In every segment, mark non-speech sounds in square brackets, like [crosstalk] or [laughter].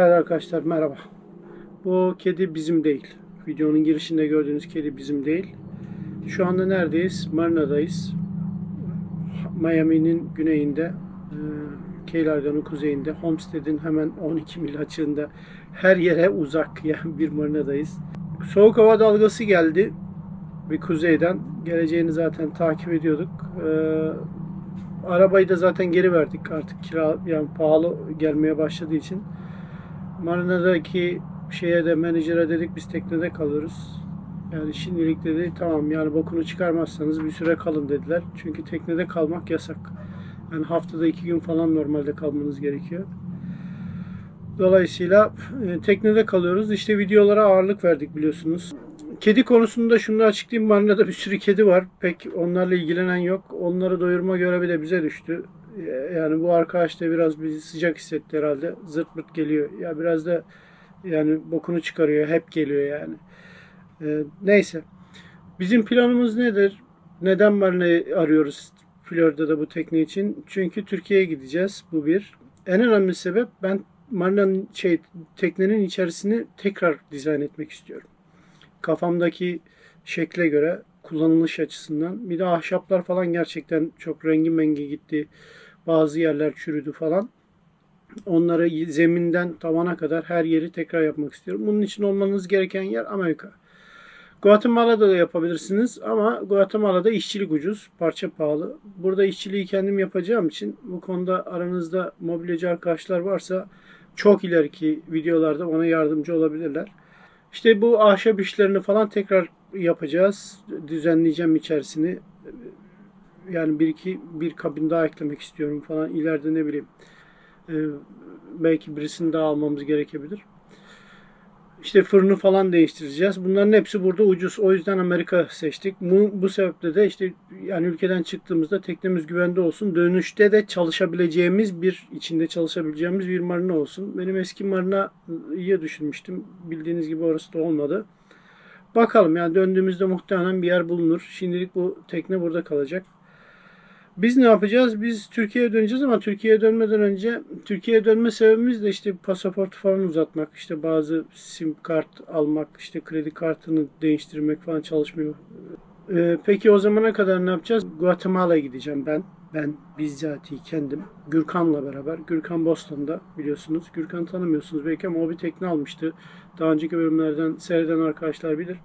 Evet arkadaşlar merhaba. Bu kedi bizim değil. Videonun girişinde gördüğünüz kedi bizim değil. Şu anda neredeyiz? Marina'dayız. Miami'nin güneyinde, e, Key Largo'nun kuzeyinde, Homestead'in hemen 12 mil açığında her yere uzak yani [laughs] bir marinadayız. Soğuk hava dalgası geldi bir kuzeyden. Geleceğini zaten takip ediyorduk. Ee, arabayı da zaten geri verdik artık kira yani pahalı gelmeye başladığı için. Marina'daki şeye de menajere dedik biz teknede kalırız. Yani şimdilik dedi tamam yani bokunu çıkarmazsanız bir süre kalın dediler. Çünkü teknede kalmak yasak. Yani haftada iki gün falan normalde kalmanız gerekiyor. Dolayısıyla e, teknede kalıyoruz. İşte videolara ağırlık verdik biliyorsunuz. Kedi konusunda şunu da açıklayayım. Marina'da bir sürü kedi var. Pek onlarla ilgilenen yok. Onları doyurma görevi de bize düştü. E, Yani bu arkadaş da biraz bizi sıcak hissetti herhalde. Zırt pırt geliyor. Ya biraz da yani bokunu çıkarıyor. Hep geliyor yani. E, neyse. Bizim planımız nedir? Neden Marina'yı arıyoruz Florida'da bu tekne için? Çünkü Türkiye'ye gideceğiz. Bu bir. En önemli sebep ben Marina'nın şey teknenin içerisini tekrar dizayn etmek istiyorum. Kafamdaki şekle göre kullanılış açısından. Bir de ahşaplar falan gerçekten çok rengi mengi gitti. Bazı yerler çürüdü falan. Onları zeminden tavana kadar her yeri tekrar yapmak istiyorum. Bunun için olmanız gereken yer Amerika. Guatemala'da da yapabilirsiniz ama Guatemala'da işçilik ucuz, parça pahalı. Burada işçiliği kendim yapacağım için bu konuda aranızda mobilyacı arkadaşlar varsa çok ileriki videolarda ona yardımcı olabilirler. İşte bu ahşap işlerini falan tekrar yapacağız. Düzenleyeceğim içerisini. Yani bir iki bir kabin daha eklemek istiyorum falan. İleride ne bileyim e, belki birisini daha almamız gerekebilir. İşte fırını falan değiştireceğiz. Bunların hepsi burada ucuz. O yüzden Amerika seçtik. Bu, bu sebeple de işte yani ülkeden çıktığımızda teknemiz güvende olsun. Dönüşte de çalışabileceğimiz bir içinde çalışabileceğimiz bir marina olsun. Benim eski marina iyi düşünmüştüm. Bildiğiniz gibi orası da olmadı. Bakalım yani döndüğümüzde muhtemelen bir yer bulunur. Şimdilik bu tekne burada kalacak. Biz ne yapacağız? Biz Türkiye'ye döneceğiz ama Türkiye'ye dönmeden önce Türkiye'ye dönme sebebimiz de işte pasaport falan uzatmak, işte bazı sim kart almak, işte kredi kartını değiştirmek falan çalışmıyor. Ee, peki o zamana kadar ne yapacağız? Guatemala'ya gideceğim ben. Ben bizzati kendim. Gürkan'la beraber. Gürkan Boston'da biliyorsunuz. Gürkan tanımıyorsunuz belki ama o bir tekne almıştı. Daha önceki bölümlerden seyreden arkadaşlar bilir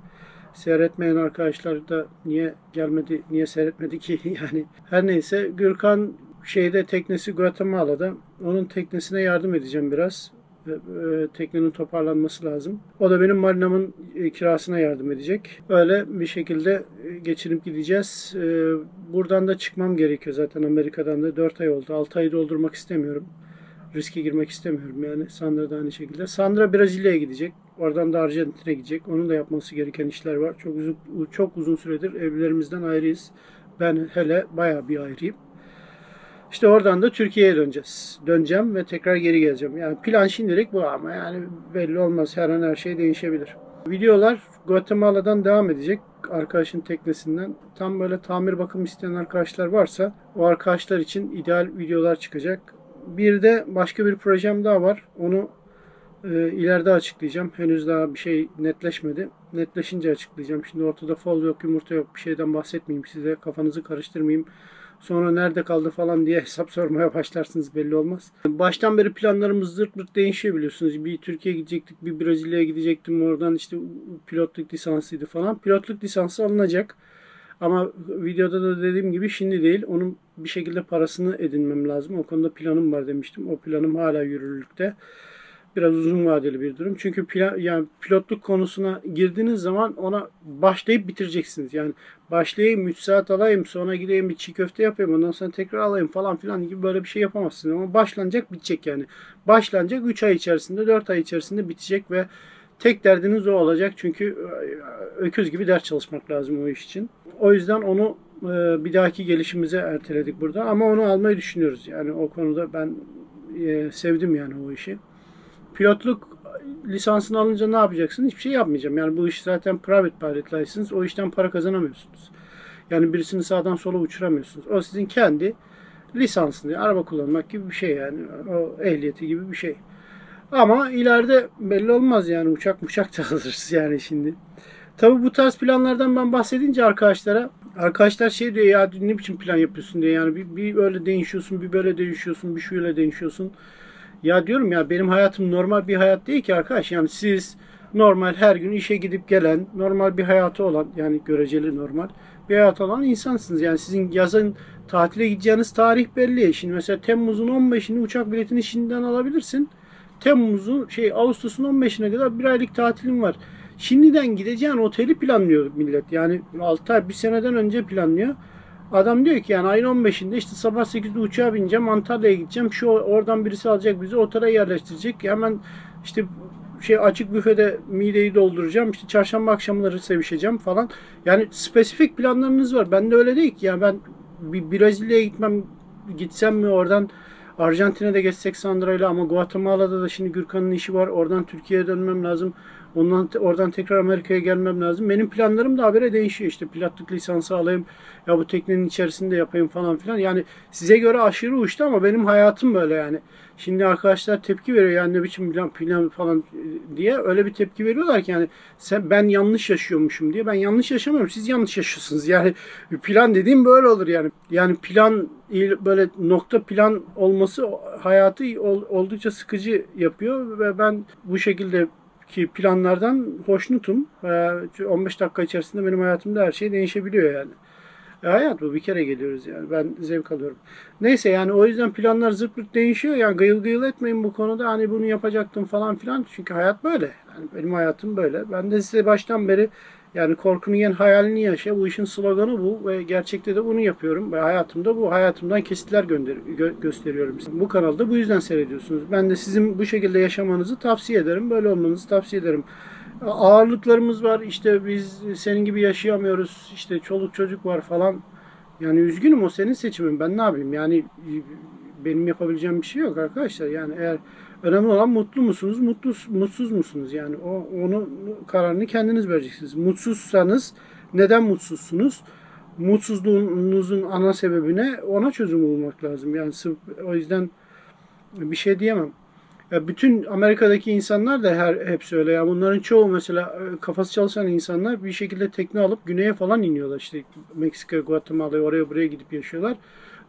seyretmeyen arkadaşlar da niye gelmedi, niye seyretmedi ki [laughs] yani. Her neyse Gürkan şeyde teknesi Guatemala'da. Onun teknesine yardım edeceğim biraz. E, Teknenin toparlanması lazım. O da benim marinamın e, kirasına yardım edecek. Öyle bir şekilde e, geçinip gideceğiz. E, Buradan da çıkmam gerekiyor zaten Amerika'dan da. 4 ay oldu. 6 ayı doldurmak istemiyorum. Riske girmek istemiyorum yani. Sandra da aynı şekilde. Sandra Brezilya'ya gidecek. Oradan da Arjantin'e gidecek. Onun da yapması gereken işler var. Çok uzun, çok uzun süredir evlerimizden ayrıyız. Ben hele bayağı bir ayrıyım. İşte oradan da Türkiye'ye döneceğiz. Döneceğim ve tekrar geri geleceğim. Yani plan şimdilik bu ama yani belli olmaz. Her an her şey değişebilir. Videolar Guatemala'dan devam edecek. Arkadaşın teknesinden. Tam böyle tamir bakım isteyen arkadaşlar varsa o arkadaşlar için ideal videolar çıkacak. Bir de başka bir projem daha var. Onu e, ileride açıklayacağım. Henüz daha bir şey netleşmedi. Netleşince açıklayacağım. Şimdi ortada fol yok, yumurta yok. Bir şeyden bahsetmeyeyim size. Kafanızı karıştırmayayım. Sonra nerede kaldı falan diye hesap sormaya başlarsınız belli olmaz. Baştan beri planlarımız zırt pırt değişiyor biliyorsunuz. Bir Türkiye'ye gidecektik, bir Brezilya'ya gidecektim. Oradan işte pilotluk lisansıydı falan. Pilotluk lisansı alınacak. Ama videoda da dediğim gibi şimdi değil. Onun bir şekilde parasını edinmem lazım. O konuda planım var demiştim. O planım hala yürürlükte. Biraz uzun vadeli bir durum. Çünkü plan, yani pilotluk konusuna girdiğiniz zaman ona başlayıp bitireceksiniz. Yani başlayayım 3 saat alayım sonra gideyim bir çiğ köfte yapayım ondan sonra tekrar alayım falan filan gibi böyle bir şey yapamazsınız. Ama başlanacak bitecek yani. Başlanacak 3 ay içerisinde 4 ay içerisinde bitecek ve tek derdiniz o olacak. Çünkü öküz gibi ders çalışmak lazım o iş için. O yüzden onu e, bir dahaki gelişimize erteledik burada. Ama onu almayı düşünüyoruz. Yani o konuda ben e, sevdim yani o işi. Pilotluk lisansını alınca ne yapacaksın? Hiçbir şey yapmayacağım. Yani bu iş zaten private pilot license. O işten para kazanamıyorsunuz. Yani birisini sağdan sola uçuramıyorsunuz. O sizin kendi lisansını, araba kullanmak gibi bir şey yani. O ehliyeti gibi bir şey. Ama ileride belli olmaz yani uçak uçak da [laughs] alırız yani şimdi. Tabii bu tarz planlardan ben bahsedince arkadaşlara arkadaşlar şey diyor ya ne biçim plan yapıyorsun diye yani bir, bir öyle değişiyorsun bir böyle değişiyorsun bir şöyle değişiyorsun. Ya diyorum ya benim hayatım normal bir hayat değil ki arkadaş yani siz normal her gün işe gidip gelen normal bir hayatı olan yani göreceli normal bir hayat olan insansınız. Yani sizin yazın tatile gideceğiniz tarih belli. Şimdi mesela Temmuz'un 15'ini uçak biletini şimdiden alabilirsin. Temmuz'un şey Ağustos'un 15'ine kadar bir aylık tatilim var. Şimdiden gideceğin oteli planlıyor millet. Yani 6 ay bir seneden önce planlıyor. Adam diyor ki yani ayın 15'inde işte sabah 8'de uçağa bineceğim Antalya'ya gideceğim. Şu oradan birisi alacak bizi otele yerleştirecek. Hemen işte şey açık büfede mideyi dolduracağım. İşte çarşamba akşamları sevişeceğim falan. Yani spesifik planlarınız var. Ben de öyle değil ki. Yani ben bir Brezilya'ya gitmem gitsem mi oradan Arjantin'e de geçsek Sandra'yla ama Guatemala'da da şimdi Gürkan'ın işi var. Oradan Türkiye'ye dönmem lazım. Ondan oradan tekrar Amerika'ya gelmem lazım. Benim planlarım da habere değişiyor. İşte pilotlık lisansı alayım. Ya bu teknenin içerisinde yapayım falan filan. Yani size göre aşırı uçtu ama benim hayatım böyle yani. Şimdi arkadaşlar tepki veriyor yani ne biçim plan, plan falan diye öyle bir tepki veriyorlar ki yani sen ben yanlış yaşıyormuşum diye. Ben yanlış yaşamıyorum. Siz yanlış yaşıyorsunuz. [laughs] Yani plan dediğim böyle olur yani. Yani plan böyle nokta plan olması hayatı oldukça sıkıcı yapıyor ve ben bu şekilde ki planlardan hoşnutum. 15 dakika içerisinde benim hayatımda her şey değişebiliyor yani. E hayat bu bir kere geliyoruz yani. Ben zevk alıyorum. Neyse yani o yüzden planlar zırt pırt değişiyor. Yani gıyıl gıyıl etmeyin bu konuda. Hani bunu yapacaktım falan filan. Çünkü hayat böyle. Yani benim hayatım böyle. Ben de size baştan beri yani korkunu yen hayalini yaşa. Bu işin sloganı bu ve gerçekte de bunu yapıyorum. Ve hayatımda bu. Hayatımdan kesitler gönder gö- gösteriyorum. Bu kanalda bu yüzden seyrediyorsunuz. Ben de sizin bu şekilde yaşamanızı tavsiye ederim. Böyle olmanızı tavsiye ederim. Ağırlıklarımız var. İşte biz senin gibi yaşayamıyoruz. İşte çoluk çocuk var falan. Yani üzgünüm o senin seçimin. Ben ne yapayım? Yani benim yapabileceğim bir şey yok arkadaşlar. Yani eğer önemli olan mutlu musunuz, mutlu mutsuz musunuz? Yani o onu kararını kendiniz vereceksiniz. Mutsuzsanız neden mutsuzsunuz? Mutsuzluğunuzun ana sebebine ona çözüm bulmak lazım. Yani sırf o yüzden bir şey diyemem. Bütün Amerika'daki insanlar da her hepsi öyle. Ya bunların çoğu mesela kafası çalışan insanlar bir şekilde tekne alıp güneye falan iniyorlar. İşte Meksika, Guatemala'ya oraya buraya gidip yaşıyorlar.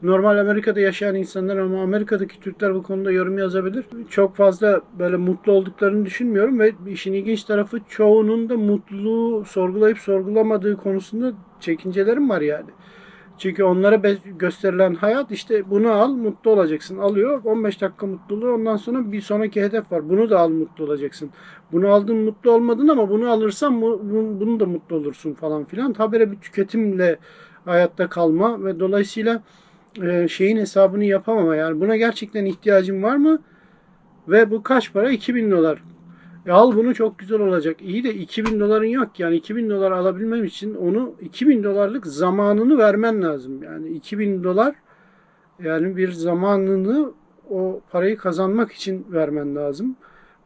Normal Amerika'da yaşayan insanlar ama Amerika'daki Türkler bu konuda yorum yazabilir. Çok fazla böyle mutlu olduklarını düşünmüyorum ve işin ilginç tarafı çoğunun da mutluluğu sorgulayıp sorgulamadığı konusunda çekincelerim var yani. Çünkü onlara gösterilen hayat işte bunu al mutlu olacaksın. Alıyor 15 dakika mutluluğu ondan sonra bir sonraki hedef var. Bunu da al mutlu olacaksın. Bunu aldın mutlu olmadın ama bunu alırsan bunu da mutlu olursun falan filan. Habere bir tüketimle hayatta kalma ve dolayısıyla şeyin hesabını yapamama. Yani buna gerçekten ihtiyacın var mı? Ve bu kaç para? 2000 dolar. E al bunu çok güzel olacak. İyi de 2000 doların yok. Yani 2000 dolar alabilmem için onu 2000 dolarlık zamanını vermen lazım. Yani 2000 dolar yani bir zamanını o parayı kazanmak için vermen lazım.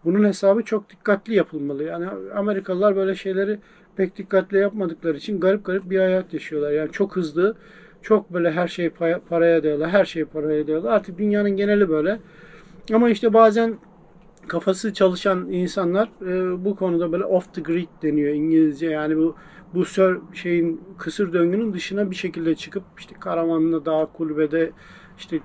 Bunun hesabı çok dikkatli yapılmalı. Yani Amerikalılar böyle şeyleri pek dikkatli yapmadıkları için garip garip bir hayat yaşıyorlar. Yani çok hızlı, çok böyle her şey paraya diyorlar, her şey paraya diyorlar. Artık dünyanın geneli böyle. Ama işte bazen kafası çalışan insanlar e, bu konuda böyle off the grid deniyor İngilizce. Yani bu bu sör şeyin kısır döngünün dışına bir şekilde çıkıp işte karavanla dağ kulübede işte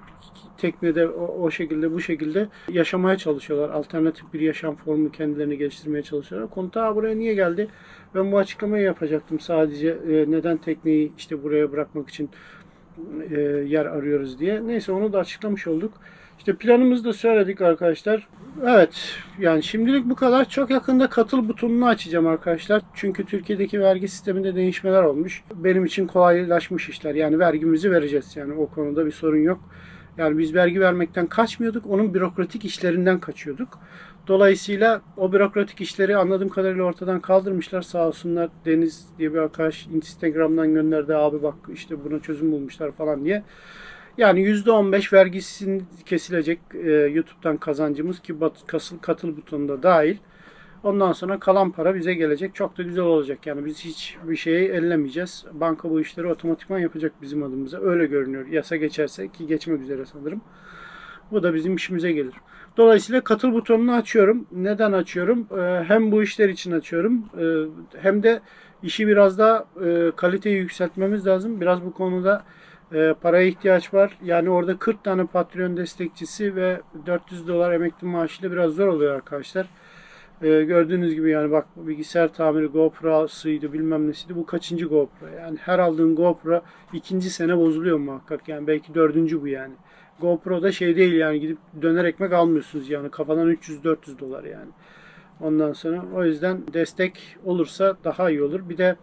teknede o, o şekilde bu şekilde yaşamaya çalışıyorlar. Alternatif bir yaşam formu kendilerini geliştirmeye çalışıyorlar. Konu ta buraya niye geldi? Ben bu açıklamayı yapacaktım sadece e, neden tekneyi işte buraya bırakmak için e, yer arıyoruz diye. Neyse onu da açıklamış olduk. İşte planımızı da söyledik arkadaşlar. Evet yani şimdilik bu kadar. Çok yakında katıl butonunu açacağım arkadaşlar. Çünkü Türkiye'deki vergi sisteminde değişmeler olmuş. Benim için kolaylaşmış işler. Yani vergimizi vereceğiz. Yani o konuda bir sorun yok. Yani biz vergi vermekten kaçmıyorduk. Onun bürokratik işlerinden kaçıyorduk. Dolayısıyla o bürokratik işleri anladığım kadarıyla ortadan kaldırmışlar. Sağ olsunlar Deniz diye bir arkadaş Instagram'dan gönderdi. Abi bak işte buna çözüm bulmuşlar falan diye. Yani %15 vergisi kesilecek e, YouTube'dan kazancımız ki katıl, katıl butonunda dahil. Ondan sonra kalan para bize gelecek. Çok da güzel olacak. Yani biz hiç bir şeyi ellemeyeceğiz. Banka bu işleri otomatikman yapacak bizim adımıza. Öyle görünüyor. Yasa geçerse ki geçmek üzere sanırım. Bu da bizim işimize gelir. Dolayısıyla katıl butonunu açıyorum. Neden açıyorum? Ee, hem bu işler için açıyorum ee, hem de işi biraz daha e, kaliteyi yükseltmemiz lazım. Biraz bu konuda e, paraya ihtiyaç var. Yani orada 40 tane Patreon destekçisi ve 400 dolar emekli maaşıyla biraz zor oluyor arkadaşlar. Ee, gördüğünüz gibi yani bak bilgisayar tamiri GoPro'suydu bilmem nesiydi. Bu kaçıncı GoPro? Yani her aldığın GoPro ikinci sene bozuluyor muhakkak. Yani belki dördüncü bu yani. GoPro'da şey değil yani gidip döner ekmek almıyorsunuz yani kafadan 300-400 dolar yani. Ondan sonra o yüzden destek olursa daha iyi olur. Bir de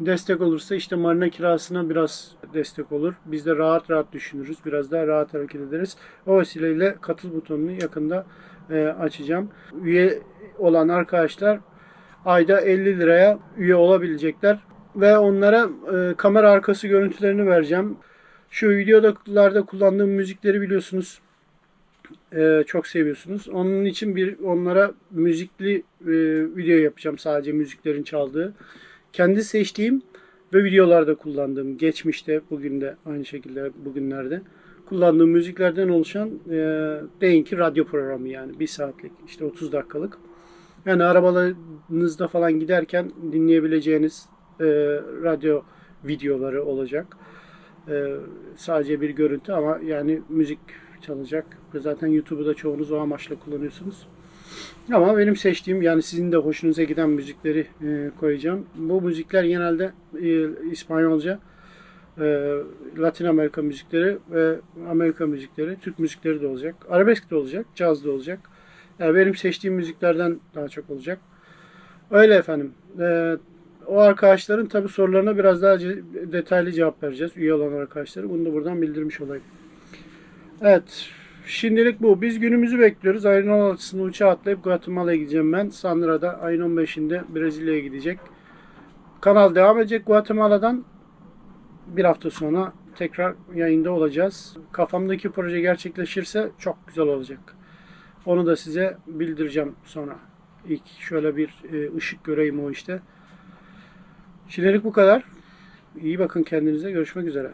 destek olursa işte marina kirasına biraz destek olur. Biz de rahat rahat düşünürüz. Biraz daha rahat hareket ederiz. O vesileyle katıl butonunu yakında e, açacağım. Üye olan arkadaşlar ayda 50 liraya üye olabilecekler ve onlara e, kamera arkası görüntülerini vereceğim. Şu videolarda kullandığım müzikleri biliyorsunuz. e, çok seviyorsunuz. Onun için bir onlara müzikli e, video yapacağım sadece müziklerin çaldığı. Kendi seçtiğim ve videolarda kullandığım geçmişte bugün de aynı şekilde bugünlerde kullandığım müziklerden oluşan e, deyin ki radyo programı yani bir saatlik işte 30 dakikalık. Yani arabalarınızda falan giderken dinleyebileceğiniz e, radyo videoları olacak. E, sadece bir görüntü ama yani müzik çalacak. Zaten YouTube'u da çoğunuz o amaçla kullanıyorsunuz. Ama benim seçtiğim yani sizin de hoşunuza giden müzikleri e, koyacağım. Bu müzikler genelde e, İspanyolca, e, Latin Amerika müzikleri ve Amerika müzikleri, Türk müzikleri de olacak. Arabesk de olacak, caz da olacak. Yani benim seçtiğim müziklerden daha çok olacak. Öyle efendim. E, o arkadaşların tabi sorularına biraz daha detaylı cevap vereceğiz. Üye olan arkadaşları. Bunu da buradan bildirmiş olayım. Evet. Şimdilik bu. Biz günümüzü bekliyoruz. Ayın 16'sında uçağa atlayıp Guatemala'ya gideceğim ben. Sandra'da ayın 15'inde Brezilya'ya gidecek. Kanal devam edecek Guatemala'dan. Bir hafta sonra tekrar yayında olacağız. Kafamdaki proje gerçekleşirse çok güzel olacak. Onu da size bildireceğim sonra. İlk şöyle bir e, ışık göreyim o işte. Şimdilik bu kadar. İyi bakın kendinize. Görüşmek üzere.